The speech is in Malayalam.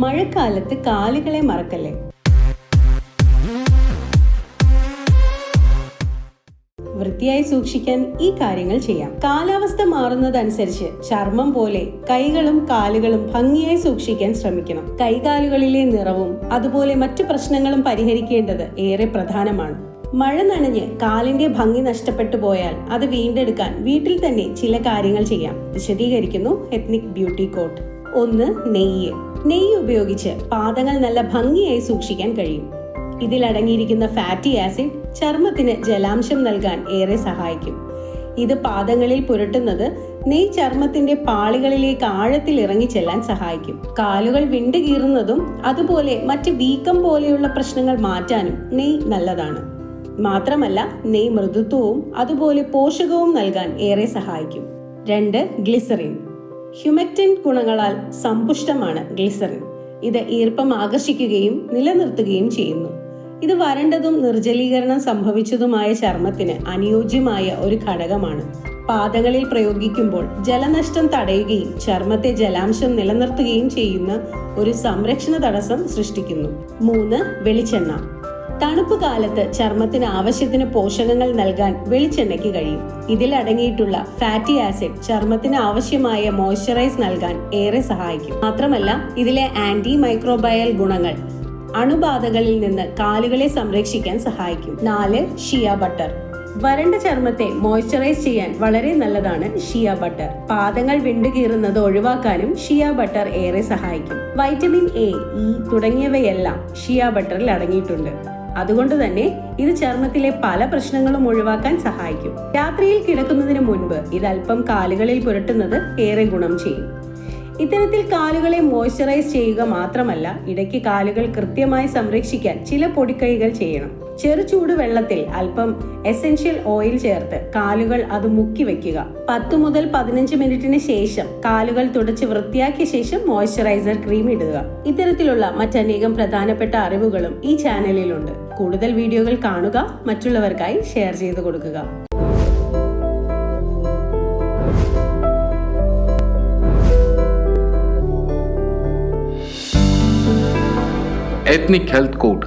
മഴക്കാലത്ത് കാലുകളെ മറക്കല്ലേ? വൃത്തിയായി സൂക്ഷിക്കാൻ ഈ കാര്യങ്ങൾ ചെയ്യാം. കാലാവസ്ഥ മാറുന്നതനുസരിച്ച് ചർമ്മം പോലെ കൈകളും കാലുകളും ഭംഗിയായി സൂക്ഷിക്കാൻ ശ്രമിക്കണം. കൈകാലുകളിലെ നിറവും അതുപോലെ മറ്റു പ്രശ്നങ്ങളും പരിഹരിക്കേണ്ടത് ഏറെ പ്രധാനമാണ്. മഴ നനഞ്ഞ് കാലിന്റെ ഭംഗി നഷ്ടപ്പെട്ടു പോയാൽ അത് വീണ്ടെടുക്കാൻ വീട്ടിൽ തന്നെ ചില കാര്യങ്ങൾ ചെയ്യാം. വിശദീകരിക്കുന്നു എത്നിക് ബ്യൂട്ടി കോട്ട് ഒന്ന് നെയ്യ്. നെയ്യ് ഉപയോഗിച്ച് പാദങ്ങൾ നല്ല ഭംഗിയായി സൂക്ഷിക്കാൻ കഴിയും. ഇതിൽ അടങ്ങിയിരിക്കുന്ന ഫാറ്റി ആസിഡ് ചർമ്മത്തിന് ജലാംശം നൽകാൻ ഏറെ സഹായിക്കും. ഇത് പാദങ്ങളിൽ പുരട്ടുന്നത് നെയ് ചർമ്മത്തിന്റെ പാളികളിലേക്ക് ആഴത്തിൽ ഇറങ്ങിച്ചെല്ലാൻ സഹായിക്കും. കാലുകൾ വിണ്ടുകീറുന്നതും അതുപോലെ മറ്റ് വീക്കം പോലെയുള്ള പ്രശ്നങ്ങൾ മാറ്റാനും നെയ് നല്ലതാണ്. മാത്രമല്ല നെയ് മൃദുത്വവും അതുപോലെ പോഷകവും നൽകാൻ ഏറെ സഹായിക്കും. രണ്ട് ഗ്ലിസറിൻ ഹ്യൂമക്റ്റിൻ ഗുണങ്ങളാൽ സമ്പുഷ്ടമാണ് ഗ്ലിസറിൻ. ഇത് ഈർപ്പം ആകർഷിക്കുകയും നിലനിർത്തുകയും ചെയ്യുന്നു. ഇത് വരണ്ടതും നിർജലീകരണം സംഭവിച്ചതുമായ ചർമ്മത്തിന് അനുയോജ്യമായ ഒരു ഘടകമാണ്. പാദങ്ങളിൽ പ്രയോഗിക്കുമ്പോൾ ജലനഷ്ടം തടയുകയും ചർമ്മത്തെ ജലാംശം നിലനിർത്തുകയും ചെയ്യുന്ന ഒരു സംരക്ഷണ തടസ്സം സൃഷ്ടിക്കുന്നു. മൂന്ന് വെളിച്ചെണ്ണ. തണുപ്പ് കാലത്ത് ചർമ്മത്തിന് ആവശ്യത്തിന് പോഷകങ്ങൾ നൽകാൻ വെളിച്ചെണ്ണയ്ക്ക് കഴിയും. ഇതിൽ അടങ്ങിയിട്ടുള്ള ഫാറ്റി ആസിഡ് ചർമ്മത്തിന് ആവശ്യമായ മോയ്സ്ചറൈസ് നൽകാൻ ഏറെ സഹായിക്കും. മാത്രമല്ല ഇതിലെ ആന്റി മൈക്രോബയൽ ഗുണങ്ങൾ അണുബാധകളിൽ നിന്ന് കാലുകളെ സംരക്ഷിക്കാൻ സഹായിക്കും. നാല് ഷിയ ബട്ടർ വരണ്ട ചർമ്മത്തെ മോയ്സ്ചറൈസ് ചെയ്യാൻ വളരെ നല്ലതാണ് ഷിയ ബട്ടർ പാദങ്ങൾ വിണ്ടുകീറുന്നത് ഒഴിവാക്കാനും ഷിയ ബട്ടർ ഏറെ സഹായിക്കും. വൈറ്റമിൻ എ ഇ തുടങ്ങിയവയെല്ലാം ഷിയ ബട്ടറിൽ അടങ്ങിയിട്ടുണ്ട്. അതുകൊണ്ട് തന്നെ ഇത് ചർമ്മത്തിലെ പല പ്രശ്നങ്ങളും ഒഴിവാക്കാൻ സഹായിക്കും. രാത്രിയിൽ കിടക്കുന്നതിന് മുൻപ് ഇത് അല്പം കാലുകളിൽ പുരട്ടുന്നത് ഏറെ ഗുണം ചെയ്യും. ഇത്തരത്തിൽ കാലുകളെ മോയ്സ്ചറൈസ് ചെയ്യുക മാത്രമല്ല ഇടയ്ക്ക് കാലുകൾ കൃത്യമായി സംരക്ഷിക്കാൻ ചില പൊടിക്കൈകൾ ചെയ്യണം. ചെറു ചൂട് വെള്ളത്തിൽ അല്പം എസെൻഷ്യൽ ഓയിൽ ചേർത്ത് കാലുകൾ അത് മുക്കി വെക്കുക. പത്ത് മുതൽ പതിനഞ്ച് മിനിറ്റിന് ശേഷം കാലുകൾ തുടച്ച് വൃത്തിയാക്കിയ ശേഷം മോയ്സ്ചറൈസർ ക്രീം ഇടുക. ഇത്തരത്തിലുള്ള മറ്റനേകം പ്രധാനപ്പെട്ട അറിവുകളും ഈ ചാനലിലുണ്ട്. കൂടുതൽ വീഡിയോകൾ കാണുക മറ്റുള്ളവർക്കായി ഷെയർ ചെയ്തു കൊടുക്കുക. Ethnic health code